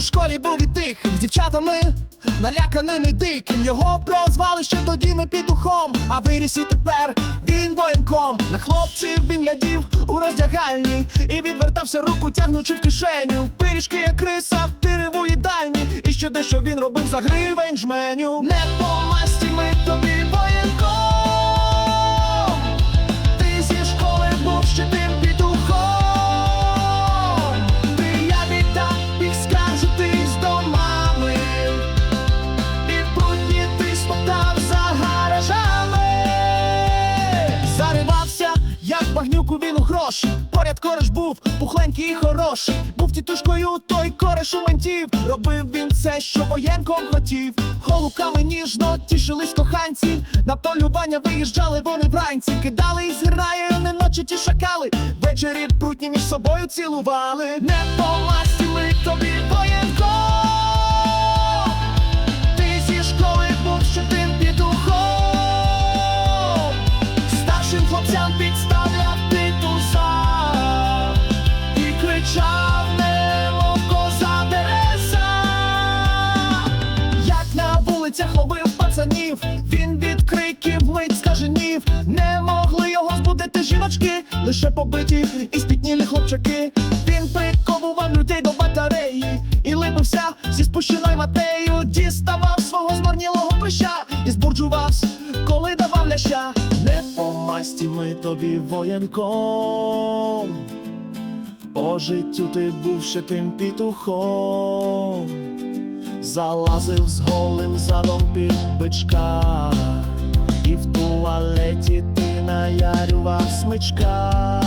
школі був і тихим з дівчатами, наляканим і диким. Його прозвали ще тоді не петухом, а виріс і тепер він воєнком. На хлопців він глядів у роздягальні і відвертався руку, тягнучи в кишеню. Пиріжки, як криса, тири у їдальні. І ще дещо він робив за гривень жменю. Не Поряд кореш був пухленький і хороший. Був тітушкою, той кореш у ментів. Робив він все, що воєнком хотів. Голубками ніжно тішились коханці. На полювання виїжджали вони вранці. Кидали із граєю, не ночі ті шакали. Ввечері прутні між собою цілували. Не Лише побиті і спітнілі хлопчаки. Він приковував людей до батареї І липився зі спущеною матею. Діставав свого змарнілого прища І збурджувався, коли давав ляща. Не по масті ми тобі воєнком По життю ти був ще тим петухом. Залазив з голим задом під бичка. І в туалеті ти наярював смичка